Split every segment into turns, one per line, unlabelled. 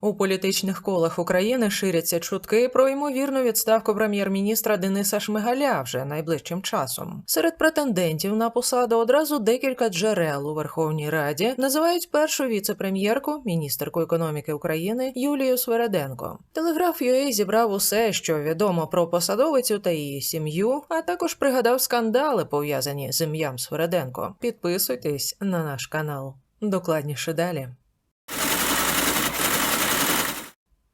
У політичних колах України ширяться чутки про ймовірну відставку прем'єр-міністра Дениса Шмигаля вже найближчим часом. Серед претендентів на посаду одразу декілька джерел у Верховній Раді називають першу віце-прем'єрку, міністерку економіки України Юлію Свереденко. Телеграф UA зібрав усе, що відомо про посадовицю та її сім'ю, а також пригадав скандали, пов'язані з ім'ям Свереденко. Підписуйтесь на наш канал. Докладніше далі.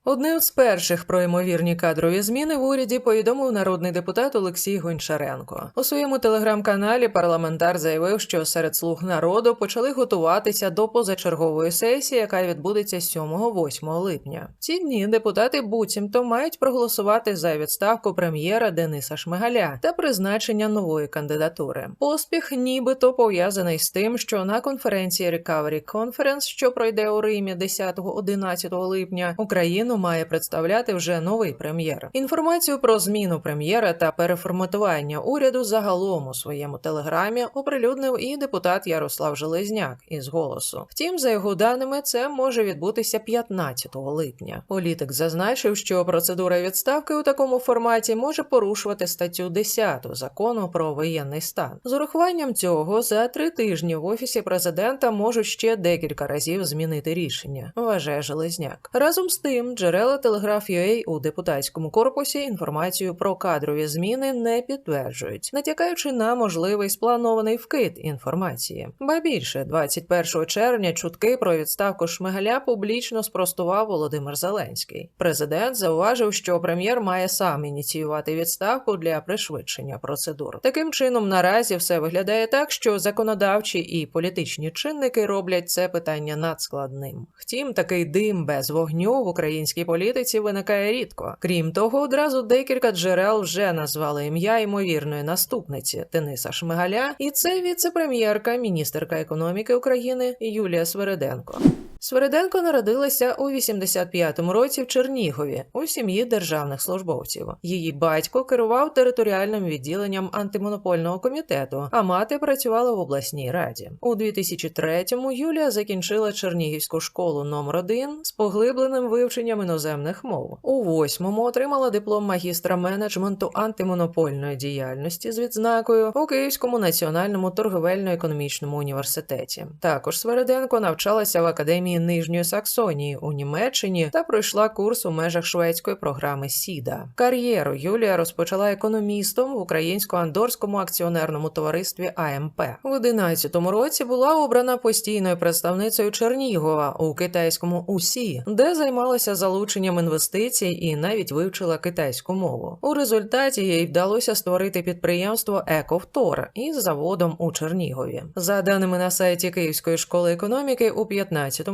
Одне з перших про ймовірні кадрові зміни в уряді повідомив народний депутат Олексій Гончаренко. У своєму телеграм-каналі парламентар заявив, що серед слуг народу почали готуватися до позачергової сесії, яка відбудеться 7-8 липня. Ці дні депутати буцімто мають проголосувати за відставку прем'єра Дениса Шмигаля та призначення нової кандидатури. Поспіх, нібито пов'язаний з тим, що на конференції Recovery Conference, що пройде у Римі 10-11 липня, Україну має представляти вже новий прем'єр. Інформацію про зміну прем'єра та переформатування уряду загалом у своєму телеграмі оприлюднив і депутат Ярослав Железняк із голосу. Втім, за його даними, це може відбутися 15 липня. Політик зазначив, що процедура відставки у такому форматі може порушувати статтю 10 закону про воєнний стан. З урахуванням цього за три тижні в офісі президента можуть ще декілька разів змінити рішення. Вважає Железняк. Разом з тим, джерела Телеграф UA у депутатському корпусі інформацію про кадрові зміни не підтверджують, натякаючи на можливий спланований вкид інформації. Ба більше 21 червня чутки про відставку Шмигаля публічно спростував Володимир Зеленський. Президент зауважив, що прем'єр має сам ініціювати відставку для пришвидшення процедур. Таким чином, наразі все виглядає так, що законодавчі і політичні чинники роблять це питання надскладним. Втім, такий дим без вогню в українській політиці виникає рідко. Крім того, одразу декілька джерел вже назвали ім'я ймовірної наступниці Дениса Шмигаля, і це віце-прем'єрка, міністерка економіки України Юлія Свериденко. Свериденко народилася у 85-му році в Чернігові у сім'ї державних службовців. Її батько керував територіальним відділенням антимонопольного комітету, а мати працювала в обласній раді. У 2003-му Юлія закінчила Чернігівську школу номер 1 з поглибленим вивченням іноземних мов. У восьмому отримала диплом магістра менеджменту антимонопольної діяльності з відзнакою у Київському національному торговельно-економічному університеті. Також Свериденко навчалася в академії Нижньої Саксонії у Німеччині та пройшла курс у межах шведської програми СІДА. Кар'єру Юлія розпочала економістом в українсько-андорському акціонерному товаристві АМП. У 11 році була обрана постійною представницею Чернігова у китайському УСІ, де займалася залученням інвестицій і навіть вивчила китайську мову. У результаті їй вдалося створити підприємство Ековтор із заводом у Чернігові. За даними на сайті Київської школи економіки, у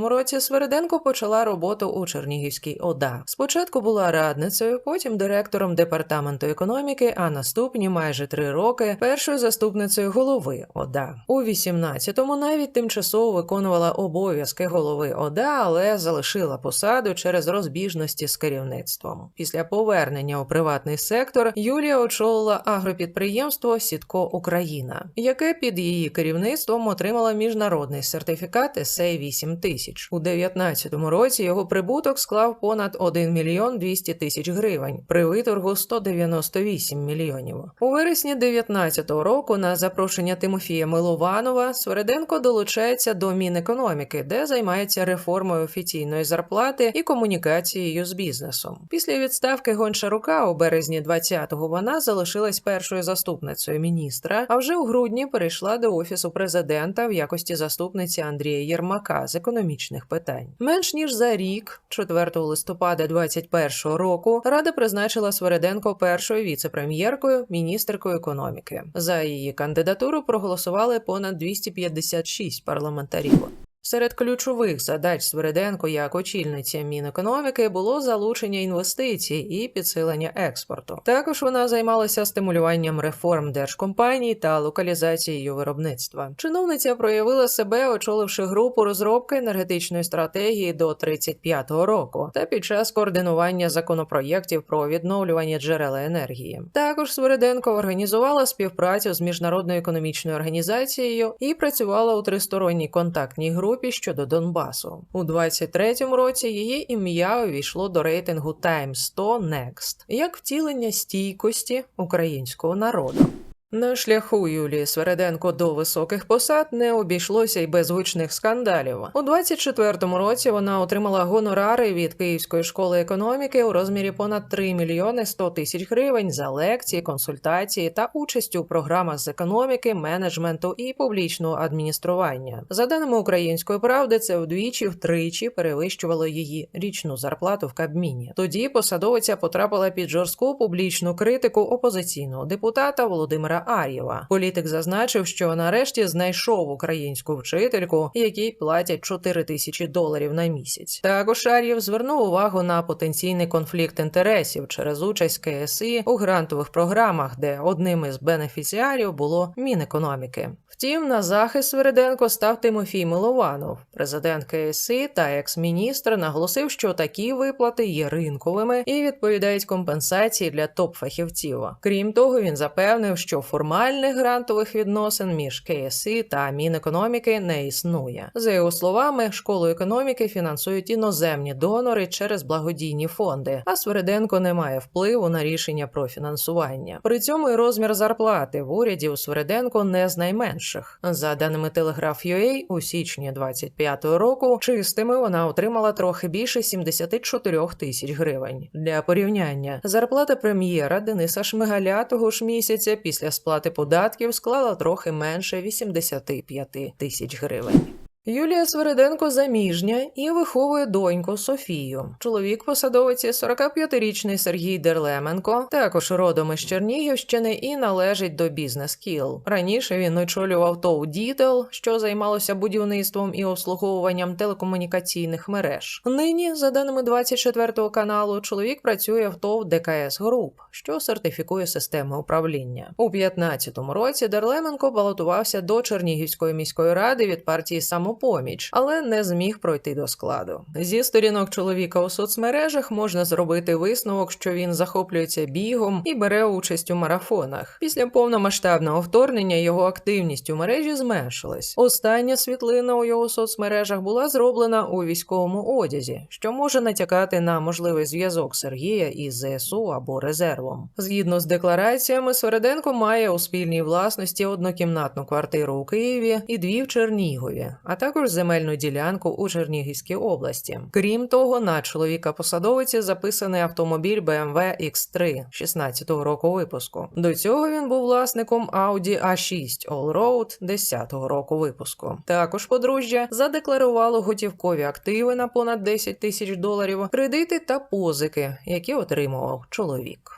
році Свериденко почала роботу у Чернігівській ОДА. Спочатку була радницею, потім директором департаменту економіки, а наступні майже три роки першою заступницею голови ОДА. У 18-му навіть тимчасово виконувала обов'язки голови ОДА, але залишила посаду через розбіжності з керівництвом. Після повернення у приватний сектор Юлія очолила агропідприємство Сітко Україна, яке під її керівництвом отримала міжнародний сертифікат «СЕ-8000» тисяч. У 2019 році його прибуток склав понад 1 мільйон 200 тисяч гривень, при виторгу 198 мільйонів. У вересні 2019 року на запрошення Тимофія Милованова Свереденко долучається до Мінекономіки, де займається реформою офіційної зарплати і комунікацією з бізнесом. Після відставки Гончарука у березні 20-го вона залишилась першою заступницею міністра. А вже у грудні перейшла до офісу президента в якості заступниці Андрія Єрмака з економічного економічних питань. Менш ніж за рік, 4 листопада 2021 року, рада призначила Свереденко першою віце-прем'єркою, міністеркою економіки. За її кандидатуру проголосували понад 256 парламентарів. Серед ключових задач Свериденко як очільниці Мінекономіки було залучення інвестицій і підсилення експорту. Також вона займалася стимулюванням реформ держкомпаній та локалізацією виробництва. Чиновниця проявила себе, очоливши групу розробки енергетичної стратегії до 35-го року та під час координування законопроєктів про відновлювання джерел енергії. Також Свериденко організувала співпрацю з міжнародною економічною організацією і працювала у тристоронній контактній групі Європі щодо Донбасу. У 23-му році її ім'я увійшло до рейтингу Time 100 Next як втілення стійкості українського народу. На шляху Юлії Свереденко до високих посад не обійшлося й без гучних скандалів. У 24-му році вона отримала гонорари від Київської школи економіки у розмірі понад 3 мільйони 100 тисяч гривень за лекції, консультації та участь у програмах з економіки, менеджменту і публічного адміністрування. За даними української правди, це вдвічі втричі перевищувало її річну зарплату в Кабміні. Тоді посадовиця потрапила під жорстку публічну критику опозиційного депутата Володимира Ар'єва. Політик зазначив, що нарешті знайшов українську вчительку, якій платять 4 тисячі доларів на місяць. Також Ар'єв звернув увагу на потенційний конфлікт інтересів через участь КСІ у грантових програмах, де одним із бенефіціарів було Мінекономіки. Втім, на захист Свериденко став Тимофій Милованов. Президент КСІ та екс-міністр наголосив, що такі виплати є ринковими і відповідають компенсації для топ-фахівців. Крім того, він запевнив, що формальних грантових відносин між КСІ та Мінекономіки не існує. За його словами, школу економіки фінансують іноземні донори через благодійні фонди, а Свериденко не має впливу на рішення про фінансування. При цьому і розмір зарплати в уряді у Свериденко не з найменших. За даними Telegraph.ua, у січні 25-го року чистими вона отримала трохи більше 74 тисяч гривень. Для порівняння зарплата прем'єра Дениса Шмигаля того ж місяця після сплати податків склала трохи менше 85 тисяч гривень. Юлія Свериденко заміжня і виховує доньку Софію. Чоловік посадовиці 45-річний Сергій Дерлеменко, також родом із Чернігівщини і належить до бізнес кіл. Раніше він очолював ТОВ Дітел, що займалося будівництвом і обслуговуванням телекомунікаційних мереж. Нині, за даними 24 каналу, чоловік працює в ТОВ ДКС Груп, що сертифікує системи управління. У 15-му році Дерлеменко балотувався до Чернігівської міської ради від партії самопоміч, але не зміг пройти до складу. Зі сторінок чоловіка у соцмережах можна зробити висновок, що він захоплюється бігом і бере участь у марафонах. Після повномасштабного вторгнення його активність у мережі зменшилась. Остання світлина у його соцмережах була зроблена у військовому одязі, що може натякати на можливий зв'язок Сергія із ЗСУ або резервом. Згідно з деклараціями, Свереденко має у спільній власності однокімнатну квартиру у Києві і дві в Чернігові, а також земельну ділянку у Чернігівській області. Крім того, на чоловіка посадовиці записаний автомобіль BMW X3 16-го року випуску. До цього він був власником Audi A6 Allroad 10-го року випуску. Також подружжя задекларувало готівкові активи на понад 10 тисяч доларів, кредити та позики, які отримував чоловік.